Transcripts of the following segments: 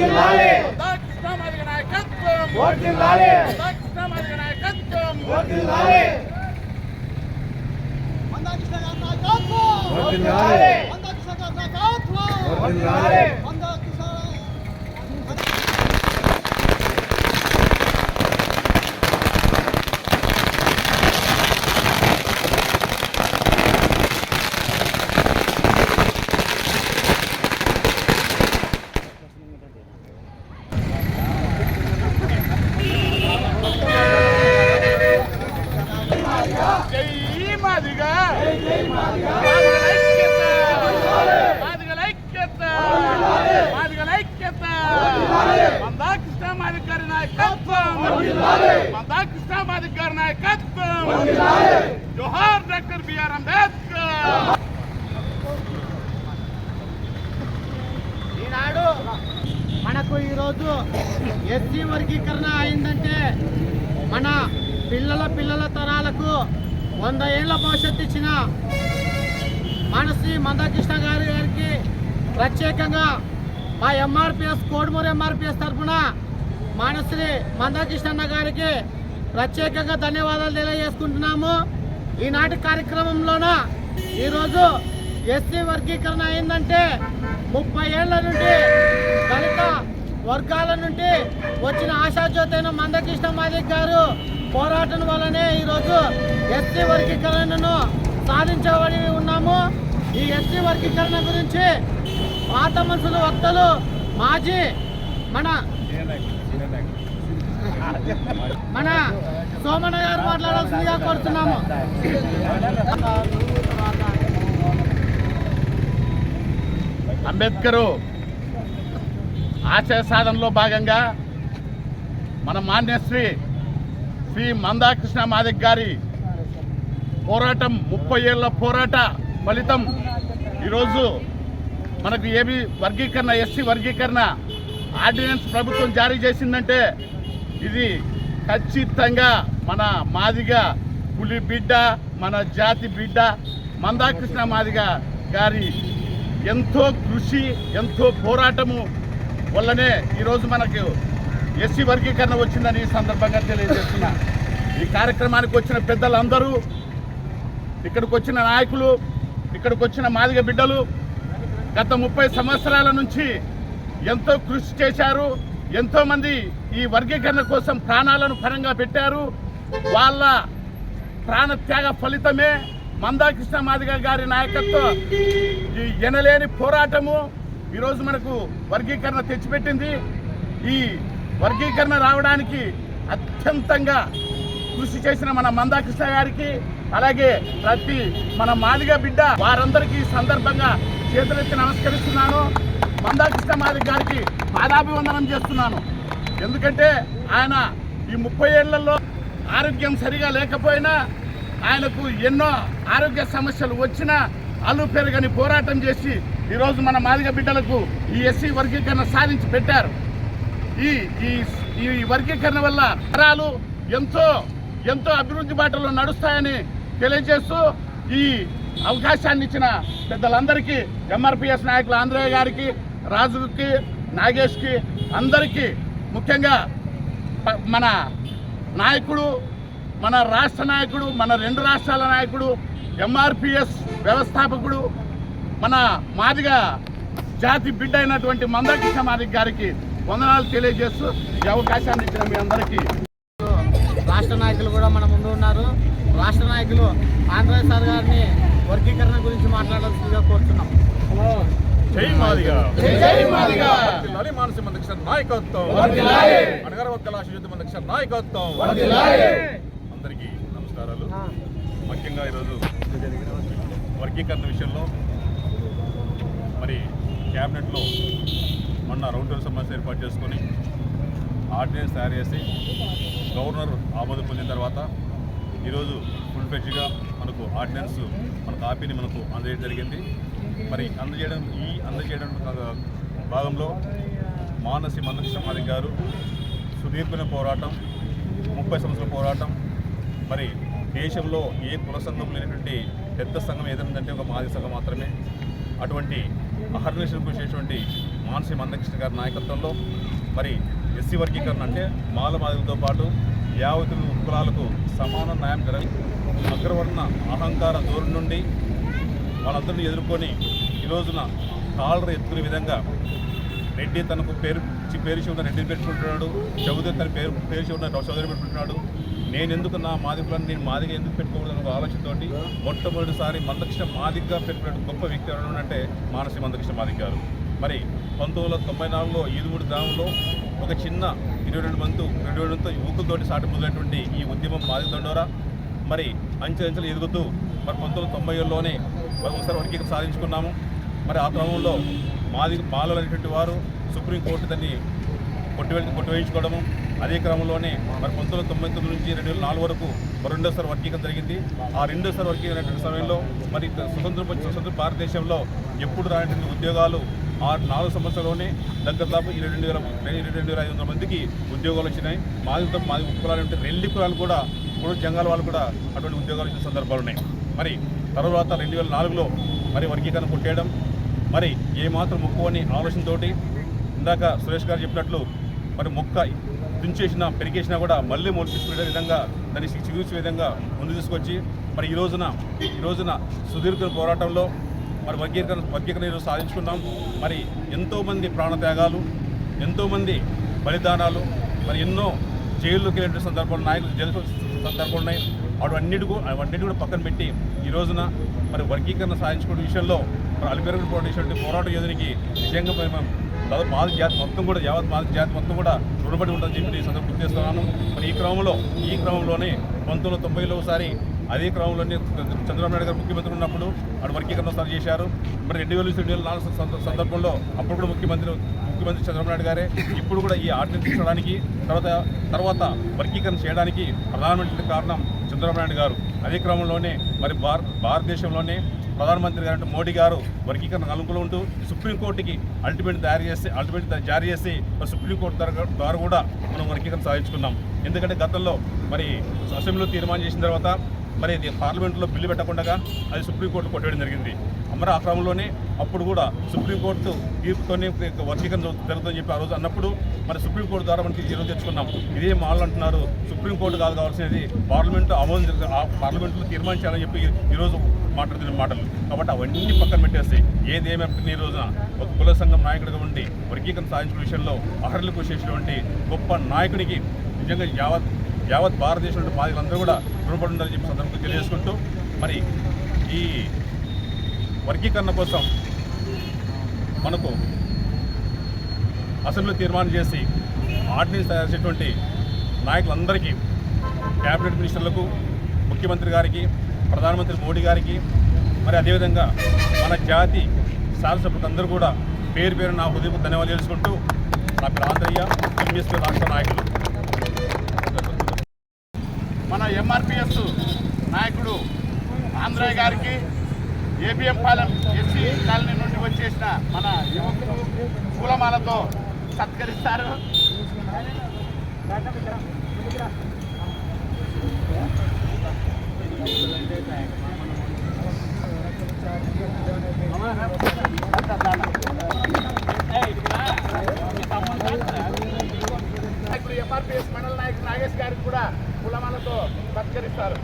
వర్ధిల్లాలి కృష్ణమాదిగ నాయకత్వం. వర్ధిల్లాలి కృష్ణమాదిగ నాయకత్వం. వర్ధిల్లాలి మందాకృష్ణ గారి నాయకత్వం వర్ధిల్లాలి మందాకృష్ణ గారి నాయకత్వం వర్ధిల్లాలి మందాకృష్ణ జై మాదిగ మాదిగల ఐక్యత మాదిగల ఐక్యత మందా కృష్ణ మాదిగ గారి నాయకత్వం మందా కృష్ణ మాదిగ గారి నాయకత్వం జోహార్ డాక్టర్ బిఆర్ అంబేద్కర్ ఈనాడు మనకు ఈరోజు ఎస్సీ వర్గీకరణ అయిందంటే మన పిల్లల పిల్లల తరాలకు వంద ఏళ్ళ భవిష్యత్తు ఇచ్చిన మనశ్రీ మందకృష్ణ గారి గారికి ప్రత్యేకంగా మా ఎంఆర్పిఎస్ కోడుమూరు ఎంఆర్పిఎస్ తరఫున మానశ్రీ మందకృష్ణన్న గారికి ప్రత్యేకంగా ధన్యవాదాలు తెలియజేసుకుంటున్నాము. ఈనాటి కార్యక్రమంలోన ఈరోజు ఎస్సీ వర్గీకరణ అయిందంటే ముప్పై ఏళ్ళ నుండి దళిత వర్గాల నుండి వచ్చిన ఆశాజ్యోతైన మందకృష్ణ మాదిక్ గారు పోరాటం వల్లనే ఈరోజు ఎస్సీ వర్గీకరణను సాధించబడి ఉన్నాము. ఈ ఎస్సీ వర్గీకరణ గురించి పాత మనుషులు వక్తలు మాజీ మన మన సోమన్న గారు మాట్లాడాల్సిందిగా కోరుతున్నాము. అంబేద్కరు ఆశయ సాధనలో భాగంగా మన మాన్యశ్రీ శ్రీ మందాకృష్ణ మాదిక్ గారి పోరాటం ముప్పై ఏళ్ళ పోరాట ఫలితం ఈరోజు మనకు ఏవి వర్గీకరణ ఎస్సీ వర్గీకరణ ఆర్డినెన్స్ ప్రభుత్వం జారీ చేసిందంటే ఇది ఖచ్చితంగా మన మాదిగ పులి బిడ్డ మన జాతి బిడ్డ మందాకృష్ణ మాదిగ గారి ఎంతో కృషి ఎంతో పోరాటము వల్లనే ఈరోజు మనకు ఎస్సీ వర్గీకరణ వచ్చిందని ఈ సందర్భంగా తెలియజేస్తున్నా. ఈ కార్యక్రమానికి వచ్చిన పెద్దలందరూ ఇక్కడికి వచ్చిన నాయకులు ఇక్కడికి వచ్చిన మాదిగ బిడ్డలు గత ముప్పై సంవత్సరాల నుంచి ఎంతో కృషి చేశారు ఎంతోమంది ఈ వర్గీకరణ కోసం ప్రాణాలను పరంగా పెట్టారు. వాళ్ళ ప్రాణ త్యాగ ఫలితమే మందాకృష్ణ మాదిగ గారి నాయకత్వం. ఈ ఎనలేని పోరాటము ఈరోజు మనకు వర్గీకరణ తెచ్చిపెట్టింది. ఈ వర్గీకరణ రావడానికి అత్యంతంగా కృషి చేసిన మన మందాకృష్ణ గారికి అలాగే ప్రతి మన మాదిగ బిడ్డ వారందరికీ సందర్భంగా చేతులెత్తి నమస్కరిస్తున్నాను. మందాకృష్ణ మాదిగ గారికి పాదాభివందనం చేస్తున్నాను. ఎందుకంటే ఆయన ఈ ముప్పై ఏళ్ళలో ఆరోగ్యం సరిగా లేకపోయినా ఆయనకు ఎన్నో ఆరోగ్య సమస్యలు వచ్చినా అల్లు పెరగని పోరాటం చేసి ఈరోజు మన మాదిగ బిడ్డలకు ఈ ఎస్సీ వర్గీకరణ సాధించి పెట్టారు. ఈ ఈ ఈ వర్గీకరణ వల్ల తరాలు ఎంతో ఎంతో అభివృద్ధి బాటలో నడుస్తాయని తెలియజేస్తూ ఈ అవకాశాన్ని ఇచ్చిన పెద్దలందరికీ ఎంఆర్పిఎస్ నాయకులు ఆంధ్రయ్య గారికి రాజుకి నాగేష్కి అందరికీ ముఖ్యంగా మన నాయకుడు మన రాష్ట్ర నాయకుడు మన రెండు రాష్ట్రాల నాయకుడు ఎంఆర్పిఎస్ వ్యవస్థాపకుడు మన మాదిగ జాతి బిడ్డ అయినటువంటి మందకృష్ణ మాదిగ గారికి వందనాలు తెలియజేస్తూ ఈ అవకాశాన్ని ఇచ్చిన మీ అందరికీ. రాష్ట్ర నాయకులు కూడా మన ముందు ఉన్నారు. రాష్ట్ర నాయకులు ఆంధ్ర సార్ గారిని వర్గీకరణ గురించి మాట్లాడాల్సిందిగా కోరుతున్నాం జై మాదిగ. జై మాదిగా. వర్ధిల్లాలి మానసి మందకృష్ణ నాయకత్వం. వర్ధిల్లాలి. అనగర ఒక్కల ఆశయుద్ధ మందకృష్ణ నాయకత్వం. నమస్కారాలు ముఖ్యంగా ఈరోజు వర్గీకరణ విషయంలో మరి క్యాబినెట్లో మొన్న రౌండ్ టేబుల్ సమావేశం ఏర్పాటు చేసుకొని ఆర్డినెన్స్ తయారు చేసి గవర్నర్ ఆమోదం పొందిన తర్వాత ఈరోజు ఫుల్ ఫ్లెడ్జ్గా మనకు ఆర్డినెన్స్ మన కాపీని మనకు అందజేయడం జరిగింది. మరి అందజేయడం ఈ అందజేయడం భాగంలో మానసి మందకృష్ణ మాదిక్ గారు సుదీర్ఘమైన పోరాటం ముప్పై సంవత్సరాల పోరాటం మరి దేశంలో ఏ కుల సంఘం లేనటువంటి పెద్ద సంఘం ఏదైందంటే ఒక మాది సంఘం మాత్రమే. అటువంటి అహర్నిశలు కృషి మానసి మందకృష్ణ గారి నాయకత్వంలో మరి ఎస్సీ వర్గీకరణ అంటే మాల మాదిరితో పాటు యావతులు కులాలకు సమాన న్యాయం జరగాలి అగ్రవర్ణ అహంకార ధోరణి నుండి వాళ్ళందరినీ ఎదుర్కొని ఈ రోజున కాలర్ ఎత్తుకునే విధంగా రెడ్డి తనకు పేరు పేరు శివున రెడ్డి పెట్టుకుంటున్నాడు చౌదరి తన పేరు పేరు ఉన్న చౌదరి పెట్టుకుంటున్నాడు. నేను ఎందుకు నా మాదికలను నేను మాదిగా ఎందుకు పెట్టుకోకూడదు ఒక ఆలోచనతోటి మొట్టమొదటిసారి మందకృష్ణ మాదిగ్గా పెట్టుకునే గొప్ప వ్యక్తి ఎవరు అంటే మానసి మందకృష్ణ మాదిగ్ గారు. మరి పంతొమ్మిది వందల తొంభై నాలుగులో ఈదుగుడు గ్రామంలో ఒక చిన్న ఇరవై రెండు మంది రెండు వేల యువకులతోటి సాటి మొదలైనటువంటి ఈ ఉద్యమం మాదిగ దండోరా. మరి అంచెలంచెలు ఎదుగుతూ మరి పంతొమ్మిది వందల తొంభై ఏడులోనే ఒకసారి వర్గీకరణ సాధించుకున్నాము. మరి ఆ క్రమంలో మాది మాలలు అనేటువంటి వారు సుప్రీంకోర్టు దాన్ని కొట్టివే కొట్టివేయించుకోవడము అదే క్రమంలోనే మరి పంతొమ్మిది తొంభై తొమ్మిది నుంచి రెండు వేల నాలుగు వరకు మరి రెండోసారి వర్గీకరణ జరిగింది. ఆ రెండోసారి వర్గీకరణ సమయంలో మరి స్వతంత్రం స్వతంత్ర భారతదేశంలో ఎప్పుడు రానటువంటి ఉద్యోగాలు ఆ నాలుగు సంవత్సరాల్లోనే దగ్గర దాపు ఇరవై రెండు వేల ఇరవై రెండు వేల ఐదు వందల మందికి ఉద్యోగాలు వచ్చినాయి. మాదితో మాది కులాలు అంటే రెండు కులాలు కూడా మూడు జంగాల వాళ్ళు కూడా అటువంటి ఉద్యోగాలు ఇచ్చిన సందర్భాలు ఉన్నాయి. మరి తర్వాత రెండు వేల నాలుగులో మరి వర్గీకరణ కొట్టేయడం మరి ఏమాత్రం మొక్కువని ఆలోచనతోటి ఇందాక సురేష్ గారు చెప్పినట్లు మరి మొక్క తుంచేసినా పెరిగేసినా కూడా మళ్ళీ మొలిపించుకునే విధంగా దాన్ని చిగురించే విధంగా ముందు తీసుకొచ్చి మరి ఈ రోజున ఈ రోజున సుదీర్ఘ పోరాటంలో మరి వర్గీకరణ వర్గీకరణ ఈరోజు సాధించుకున్నాం. మరి ఎంతోమంది ప్రాణత్యాగాలు ఎంతోమంది బలిదానాలు మరి ఎన్నో జైల్లోకి వెళ్ళిన సందర్భాలు నాయకులు జైలు సందర్భాలు ఉన్నాయి. అవన్నిటి కూ- అవన్నిటి కూడా పక్కన పెట్టి ఈ రోజున మరి వర్గీకరణ సాధించుకునే విషయంలో మరి అలిపెరుగుడు ఫౌండేషన్ పోరాట యోధునికి నిజంగా మేము దాదాపు మాది జాతి మొత్తం కూడా యావత్ మాది జాతి మొత్తం కూడా రుణపడి ఉంటుందని చెప్పి ఈ సందర్భం గుర్తిస్తున్నాను. మరి ఈ క్రమంలో ఈ క్రమంలోనే పంతొమ్మిది వందల తొంభైలో ఒకసారి అదే క్రమంలోనే చంద్రబాబు నాయుడు గారు ముఖ్యమంత్రి ఉన్నప్పుడు అటు వర్గీకరణ సార్ చేశారు. మరి రెండు వేల రెండు వేల నాలుగు సందర్భంలో అప్పుడు కూడా ముఖ్యమంత్రి ముఖ్యమంత్రి చంద్రబాబు నాయుడు గారే ఇప్పుడు కూడా ఈ ఆర్డినెన్స్ తీసుకోవడానికి తర్వాత తర్వాత వర్గీకరణ చేయడానికి ప్రధానమంత్రి కారణం చంద్రబాబు నాయుడు గారు. అదే క్రమంలోనే మరి భారత భారతదేశంలోనే ప్రధానమంత్రి గారు అంటే మోడీ గారు వర్గీకరణ అనుకూలం ఉంటూ సుప్రీంకోర్టుకి అల్టిమేట్ తయారు చేసి అల్టిమేట్ జారీ చేసి సుప్రీంకోర్టు ద్వారా ద్వారా కూడా మనం వర్గీకరణ సాధించుకున్నాం. ఎందుకంటే గతంలో మరి అసెంబ్లీలో తీర్మానం చేసిన తర్వాత మరి ఇది పార్లమెంట్లో బిల్లు పెట్టకుండా అది సుప్రీంకోర్టు కొట్టేయడం జరిగింది. మరి ఆ క్రమంలోనే అప్పుడు కూడా సుప్రీంకోర్టు తీర్పుతోనే వర్గీకరణ జరుగుతుందని చెప్పి ఆ రోజు అన్నప్పుడు మరి సుప్రీంకోర్టు ద్వారా మనకి ఈరోజు తెచ్చుకున్నాం. ఇదే మాటలు అంటున్నారు. సుప్రీంకోర్టు కాదు కావాల్సినది పార్లమెంట్ ఆమోదం ఆ పార్లమెంట్లో తీర్మానించాలని చెప్పి ఈరోజు మాట్లాడుతున్న మాటలు. కాబట్టి అవన్నీ పక్కన పెట్టేసి ఏది ఏమైనా ఈ రోజున? ఒక కుల సంఘం నాయకుడిగా ఉండి వర్గీకరణ సాధించిన విషయంలో అర్హులు చేసినటువంటి గొప్ప నాయకుడికి నిజంగా యావత్ యావత్ భారతదేశంలో బాధితులందరూ కూడా రుణపడి ఉండాలని చెప్పి సందర్భంగా తెలియజేసుకుంటూ మరి ఈ వర్గీకరణ కోసం మనకు అసెంబ్లీ తీర్మానం చేసి ఆర్డినెన్స్ తయారు చేసేటువంటి నాయకులందరికీ క్యాబినెట్ మినిస్టర్లకు ముఖ్యమంత్రి గారికి ప్రధానమంత్రి మోడీ గారికి మరి అదేవిధంగా మన జాతి శాసనసభ్యులందరూ కూడా పేరు పేరు నా హృదయపు ధన్యవాదాలు తెలుసుకుంటూ నా పేరు ఆంధ్రయ్య ఎంఎస్పీ రాష్ట్ర నాయకులు. మన ఎంఆర్పిఎస్ నాయకుడు ఆంధ్రయ్య గారికి ఏబిఎం పాలెం ఎస్సీ కాలనీ నుండి వచ్చేసిన మన యువకులు పూలమాలతో సత్కరిస్తారు. నాయకుడు ఎంఆర్పిఎస్ మండల నాయకుడు నాగేష్ గారికి కూడా పూలమాలతో సత్కరిస్తారు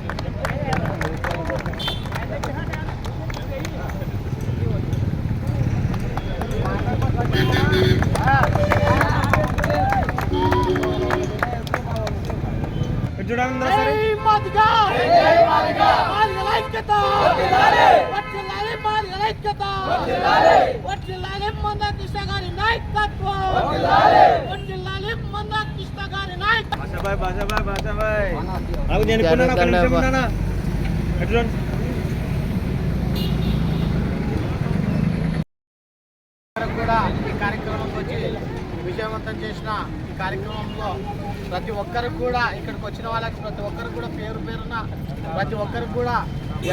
జై మాదిగా! మాదిగల ఐక్యత! వర్ధిల్లాలి మాదిగల ఐక్యత! వర్ధిల్లాలి మందా కృష్ణ గారి నాయకత్వం! వర్ధిల్లాలి మందా కృష్ణ గారి నాయకత్వం! నాకు నేను కొన్నాను, ఒక నిమిషం ఉన్నానా? ఎటు చూడండి. వరకు కూడా ఈ కార్యక్రమంకి వచ్చి విజయవంతం చేసిన ఈ కార్యక్రమంలో ప్రతి ఒక్కరికి కూడా ఇక్కడికి వచ్చిన వాళ్ళకి ప్రతి ఒక్కరికి కూడా పేరు పేరున ప్రతి ఒక్కరికి కూడా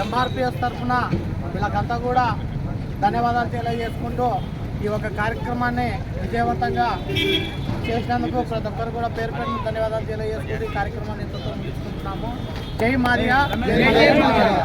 ఎంఆర్పిఎస్ తరఫున వీళ్ళకంతా కూడా ధన్యవాదాలు తెలియజేసుకుంటూ ఈ యొక్క కార్యక్రమాన్ని విజయవంతంగా చేసినందుకు ప్రతి ఒక్కరు కూడా పేరు పెట్టిన ధన్యవాదాలు తెలియజేసుకుంటూ ఈ కార్యక్రమాన్ని ఇంతతో ముగించుకుంటున్నాము. జై మాదిగా జై మాదిగా